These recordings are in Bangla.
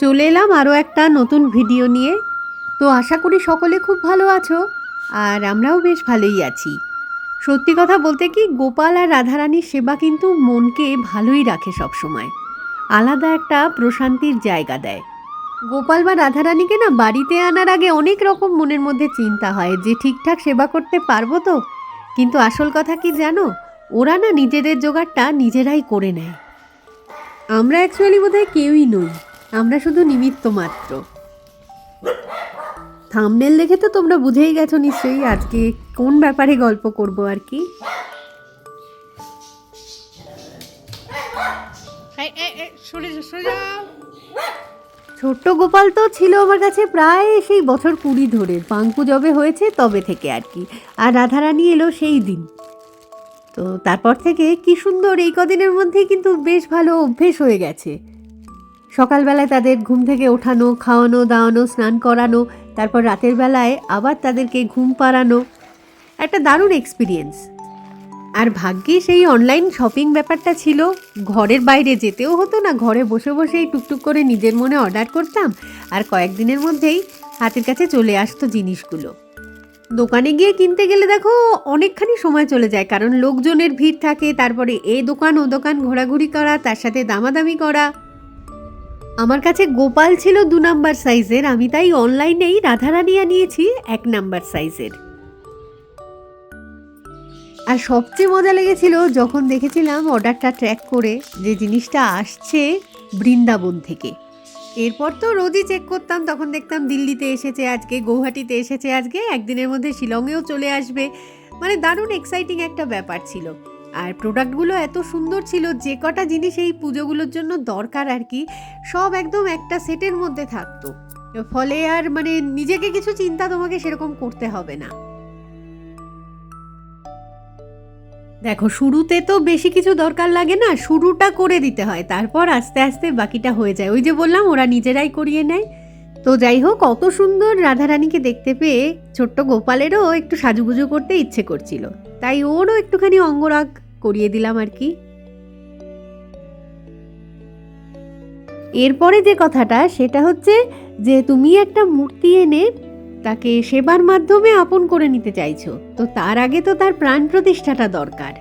চলে এলাম আরও একটা নতুন ভিডিও নিয়ে। তো আশা করি সকলে খুব ভালো আছো আর আমরাও বেশ ভালোই আছি। সত্যি কথা বলতে কি, গোপাল আর রাধারানীর সেবা কিন্তু মনকে ভালোই রাখে সব সময় আলাদা একটা প্রশান্তির জায়গা দেয়। গোপাল বা রাধারানীকে না বাড়িতে আনার আগে অনেক রকম মনের মধ্যে চিন্তা হয় যে ঠিকঠাক সেবা করতে পারব তো। কিন্তু আসল কথা কি জানো, ওরা না নিজেদের জোগাড়টা নিজেরাই করে নেয়। আমরা অ্যাকচুয়ালি বোধহয় কেউই নই। আমরা শুধু নিমিত্ত মাত্র। থামনেল দেখে তো তোমরা বুঝেই গেছো নিশ্চয়ই আজকে কোন ব্যাপারে গল্প করব আর কি। ছোট্ট গোপাল তো ছিল আমার কাছে প্রায় সেই বছর কুড়ি ধরে। পাঙ্কু যবে হয়েছে তবে থেকে আর কি। আর রাধারানী এলো সেই দিন। তো তারপর থেকে কি সুন্দর এই কদিনের মধ্যেই কিন্তু বেশ ভালো অভ্যেস হয়ে গেছে। সকালবেলায় তাদের ঘুম থেকে ওঠানো, খাওয়ানো, দাওয়ানো, স্নান করানো, তারপর রাতের বেলায় আবার তাদেরকে ঘুম পাড়ানো। একটা দারুণ এক্সপিরিয়েন্স আর ভাগ্যে সেই অনলাইন শপিং ব্যাপারটা ছিল, ঘরের বাইরে যেতেও হতো না, ঘরে বসে বসেই টুকটুক করে নিজের মনে অর্ডার করতাম আর কয়েকদিনের মধ্যেই হাতের কাছে চলে আসতো জিনিসগুলো। দোকানে গিয়ে কিনতে গেলে দেখো, অনেকখানি সময় চলে যায়, কারণ লোকজনের ভিড় থাকে, তারপরে এ দোকান, ও দোকান, ঘোরাঘুরি করা, তার সাথে দামাদামি করা। আমার কাছে গোপাল ছিল দু নাম্বার সাইজের, আমি তাই অনলাইনেই রাধারানিয়া নিয়েছি এক নাম্বার সাইজের। আর সবচেয়ে মজা লেগেছিল যখন দেখেছিলাম অর্ডারটা ট্র্যাক করে যে জিনিসটা আসছে বৃন্দাবন থেকে। এরপর তো রোজই চেক করতাম, তখন দেখতাম দিল্লিতে এসেছে আজকে, গৌহাটিতে এসেছে আজকে, একদিনের মধ্যে শিলংয়েও চলে আসবে। মানে দারুণ এক্সাইটিং একটা ব্যাপার ছিল। আর প্রোডাক্টগুলো এত সুন্দর ছিল, যে কটা জিনিস এই পুজোগুলোর জন্য দরকার আর কি, সব একদম একটা সেটের মধ্যে থাকতো। ফলে আর মানে নিজেকে কিছু চিন্তা তোমাকে সেরকম করতে হবে না। দেখো, শুরুতে তো বেশি কিছু দরকার লাগে না, শুরুটা করে দিতে হয়, তারপর আস্তে আস্তে বাকিটা হয়ে যায়। ওই যে বললাম, ওরা নিজেরাই করিয়ে নেয়। তো যাই হোক, অত সুন্দর রাধারানীকে দেখতে পেয়ে ছোট্ট গোপালেরও একটু সাজুগুজু করতে ইচ্ছে করছিল। তাই ওরও একটুখানি অঙ্গরাগ করিয়ে দিলাম আর কি। এরপরে যে কথাটা, সেটা হচ্ছে যে তুমি একটা মূর্তি এনে তাকে সেবার মাধ্যমে আপন করে নিতে চাইছো। তো তার আগে তো তার প্রাণ প্রতিষ্ঠাটা দরকার।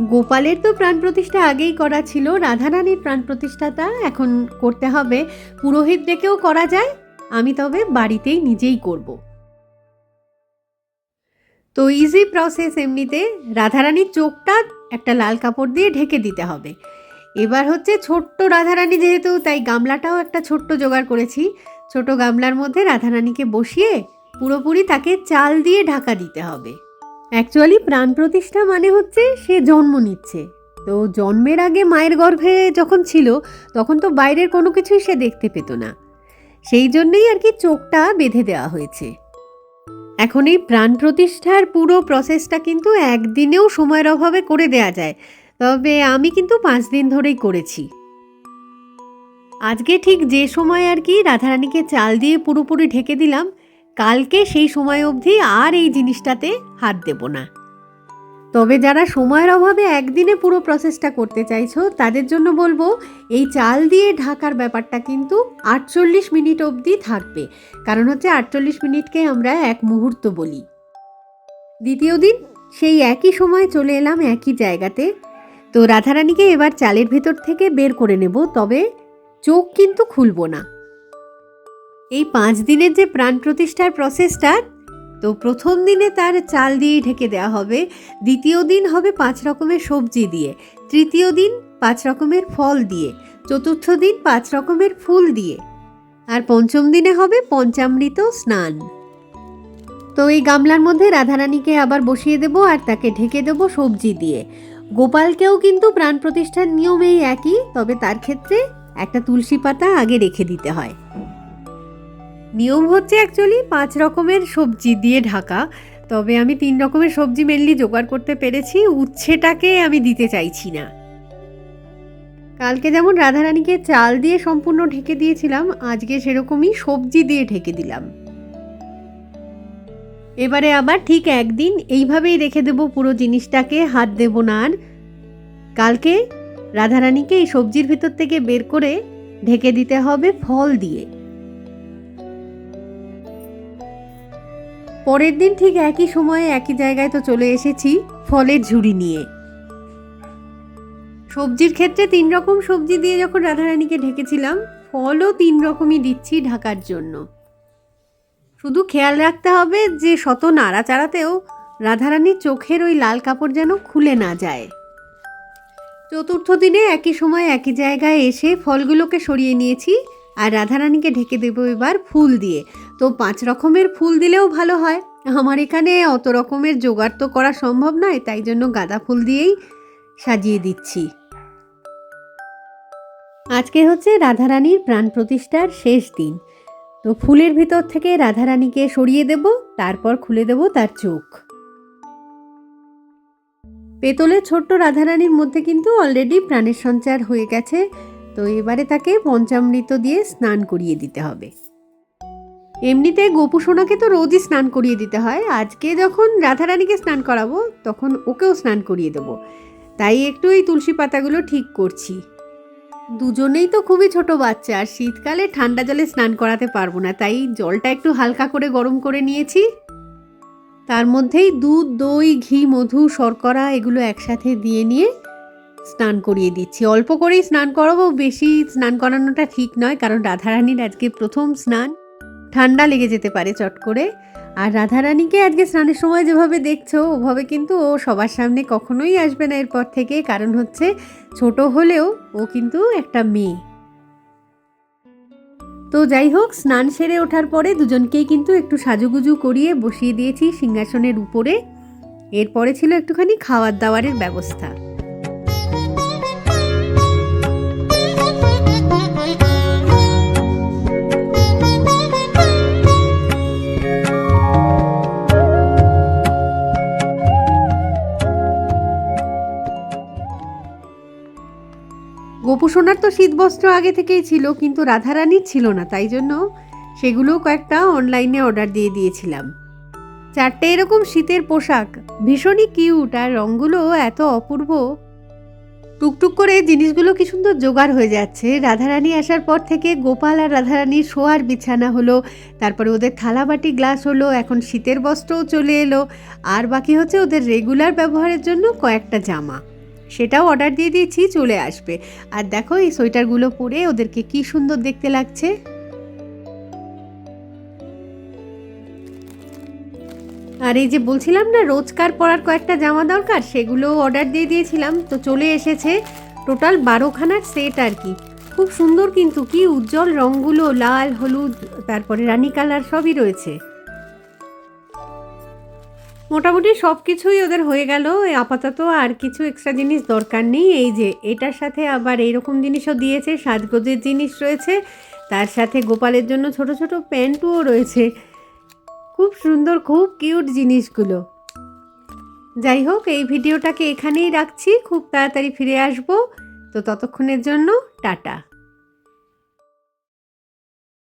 গোপালের তো প্রাণ প্রতিষ্ঠা আগেই করা ছিল। রাধারানীর প্রাণ প্রতিষ্ঠাটা এখন করতে হবে। পুরোহিত ডেকেও করা যায়। আমি তবে বাড়িতেই নিজেই করব। তো ইজি প্রসেস এমনিতে রাধারানীর চোখটা একটা লাল কাপড় দিয়ে ঢেকে দিতে হবে। এবার হচ্ছে ছোট্ট রাধারানী যেহেতু, তাই গামলাটাও একটা ছোট্ট জোগাড় করেছি। ছোট গামলার মধ্যে রাধারানীকে বসিয়ে পুরোপুরি তাকে চাল দিয়ে ঢাকা দিতে হবে। অ্যাকচুয়ালি প্রাণ প্রতিষ্ঠা মানে হচ্ছে সে জন্ম নিচ্ছে। তো জন্মের আগে মায়ের গর্ভে যখন ছিল, তখন তো বাইরের কোনো কিছুই সে দেখতে পেত না। সেই জন্যেই আর কি চোখটা বেঁধে দেওয়া হয়েছে। এখন এই প্রাণ প্রতিষ্ঠার পুরো প্রসেসটা কিন্তু একদিনেও সময়ের অভাবে করে দেয়া যায়। তবে আমি কিন্তু পাঁচ দিন ধরেই করেছি। আজকে ঠিক যে সময় আর কি রাধারানীকে চাল দিয়ে পুরোপুরি ঢেকে দিলাম, কালকে সেই সময় অবধি আর এই জিনিসটাতে হাত দেব না। তবে যারা সময়ের অভাবে একদিনে পুরো প্রসেসটা করতে চাইছো, তাদের জন্য বলব, এই চাল দিয়ে ঢাকার ব্যাপারটা কিন্তু আটচল্লিশ মিনিট অবধি থাকবে। কারণ হচ্ছে আটচল্লিশ মিনিটকে আমরা এক মুহূর্ত বলি। দ্বিতীয় দিন, সেই একই সময় চলে এলাম একই জায়গাতে। তো রাধারানীকে এবার চালের ভেতর থেকে বের করে নেব, তবে চোখ কিন্তু খুলব না। এই পাঁচ দিনের যে প্রাণ প্রতিষ্ঠার প্রসেসটা তো প্রথম দিনে তার চাল দিয়ে ঢেকে দেওয়া হবে, দ্বিতীয় দিন হবে পাঁচ রকমের সবজি দিয়ে, তৃতীয় দিন পাঁচ রকমের ফল দিয়ে, চতুর্থ দিন পাঁচ রকমের ফুল দিয়ে, আর পঞ্চম দিনে হবে পঞ্চামৃত স্নান। তো এই গামলার মধ্যে রাধারানীকে আবার বসিয়ে দেবো আর তাকে ঢেকে দেবো সবজি দিয়ে। গোপালকেও কিন্তু প্রাণ প্রতিষ্ঠার নিয়মেই একই, তবে তার ক্ষেত্রে একটা তুলসী পাতা আগে রেখে দিতে হয়। নিয়ম হচ্ছে অ্যাকচুয়ালি পাঁচ রকমের সবজি দিয়ে ঢাকা। তবে আমি তিন রকমের সবজি মেনলি জোগাড় করতে পেরেছি, উচ্ছেটাকে আমি দিতে চাইছি না। কালকে যেমন রাধারানীকে চাল দিয়ে সম্পূর্ণ ঢেকে দিয়েছিলাম, আজকে সেরকমই সবজি দিয়ে ঢেকে দিলাম। এবারে আবার ঠিক একদিন এইভাবেই রেখে দেব পুরো জিনিসটাকে, হাত দেব না আর। কালকে রাধারানীকে এই সবজির ভিতর থেকে বের করে ঢেকে দিতে হবে ফল দিয়ে। পরের দিন ঠিক একই সময়ে একই জায়গায় তো চলে এসেছি ফলের ঝুড়ি নিয়ে। সবজির ক্ষেত্রে তিন রকম সবজি দিয়ে যখন রাধারানীকে ঢেকেছিলাম, ফলও তিন রকমই দিচ্ছি ঢাকার জন্য। শুধু খেয়াল রাখতে হবে যে শত নাড়াচাড়াতেও রাধারানীর চোখের ওই লাল কাপড় যেন খুলে না যায়। চতুর্থ দিনে একই সময় একই জায়গায় এসে ফলগুলোকে সরিয়ে নিয়েছি আর রাধারানীকে ঢেকে দেবো এবার ফুল দিয়ে। তো পাঁচ রকমের ফুল দিলেও ভালো হয়। আমার এখানে অত রকমের জোগাড় তো করা সম্ভব নয়, তাই জন্য গাঁদা ফুল দিয়েই সাজিয়ে দিচ্ছি। আজকে হচ্ছে রাধারানীর প্রাণ প্রতিষ্ঠার শেষ দিন। তো ফুলের ভিতর থেকে রাধারানীকে সরিয়ে দেব, তারপর খুলে দেব তার চোখ। পেতলের ছোট্ট রাধারানীর মধ্যে কিন্তু অলরেডি প্রাণের সঞ্চার হয়ে গেছে, তো এবারে তাকে পঞ্চামৃত দিয়ে স্নান করিয়ে দিতে হবে। এমনিতে গোপু সোনাকে তো রোজই স্নান করিয়ে দিতে হয়। আজকে যখন রাধারানীকে স্নান করাবো, তখন ওকেও স্নান করিয়ে দেবো। তাই একটু এই তুলসী পাতাগুলো ঠিক করছি। দুজনেই তো খুবই ছোট বাচ্চা, আর শীতকালে ঠান্ডা জলে স্নান করাতে পারব না। তাই জলটা একটু হালকা করে গরম করে নিয়েছি। তার মধ্যেই দুধ, দই, ঘি, মধু, শর্করা এগুলো একসাথে দিয়ে নিয়ে স্নান করিয়ে দিচ্ছি। অল্প করেই স্নান করাবো, বেশি স্নান করানোটা ঠিক নয়, কারণ রাধারানীর আজকে প্রথম স্নান। ঠান্ডা লেগে যেতে পারে চট করে। আর রাধারানীকে আজকে স্নানের সময় যেভাবে দেখছ, ওভাবে কিন্তু ও সবার সামনে কখনোই আসবে না এরপর থেকে। কারণ হচ্ছে ছোট হলেও ও কিন্তু একটা মেয়ে। তো যাই হোক, স্নান সেরে ওঠার পরে দুজনকেই কিন্তু একটু সাজুগুজু করিয়ে বসিয়ে দিয়েছি সিংহাসনের উপরে। এরপরে ছিল একটুখানি খাওয়ার দাওয়ারের ব্যবস্থা। গোপুসোনার তো শীতবস্ত্র আগে থেকেই ছিল, কিন্তু রাধারানীর ছিল না, তাই জন্য সেগুলো কয়েকটা অনলাইনে অর্ডার দিয়ে দিয়েছিলাম। চারটে এরকম শীতের পোশাক, ভীষণই কিউট আর রঙগুলো এত অপূর্ব। টুকটুক করে জিনিসগুলো কি সুন্দর জোগাড় হয়ে যাচ্ছে। রাধারানী আসার পর থেকে গোপাল আর রাধারানীর শোয়ার বিছানা হলো, তারপরে ওদের থালাবাটি গ্লাস হলো, এখন শীতের বস্ত্রও চলে এলো, আর বাকি হচ্ছে ওদের রেগুলার ব্যবহারের জন্য কয়েকটা জামা। সেটাও অর্ডার দিয়ে দিয়েছি, চলে আসবে। আর দেখো এই সোয়েটারগুলো পরে ওদেরকে কি সুন্দর দেখতে লাগছে। আর এই যে বলছিলাম না, রোজকার পরার কয়েকটা জামা দরকার সেগুলো অর্ডার দিয়ে দিয়েছিলাম। তো চলে এসেছে টোটাল বারোখানার সেট আর কি। খুব সুন্দর কিন্তু, কি উজ্জ্বল রঙগুলো লাল, হলুদ, তারপরে রানী কালার সবই রয়েছে। মোটামুটি সব কিছুই ওদের হয়ে গেল। আপাতত আর কিছু এক্সট্রা জিনিস দরকার নেই। এই যে, এটার সাথে আবার এইরকম জিনিসও দিয়েছে, সাজগোজের জিনিস রয়েছে। তার সাথে গোপালের জন্য ছোট ছোট প্যান্টুও রয়েছে। খুব সুন্দর, খুব কিউট জিনিসগুলো। যাই হোক, এই ভিডিওটাকে এখানেই রাখছি। খুব তাড়াতাড়ি ফিরে আসব। তো ততক্ষণের জন্য টাটা।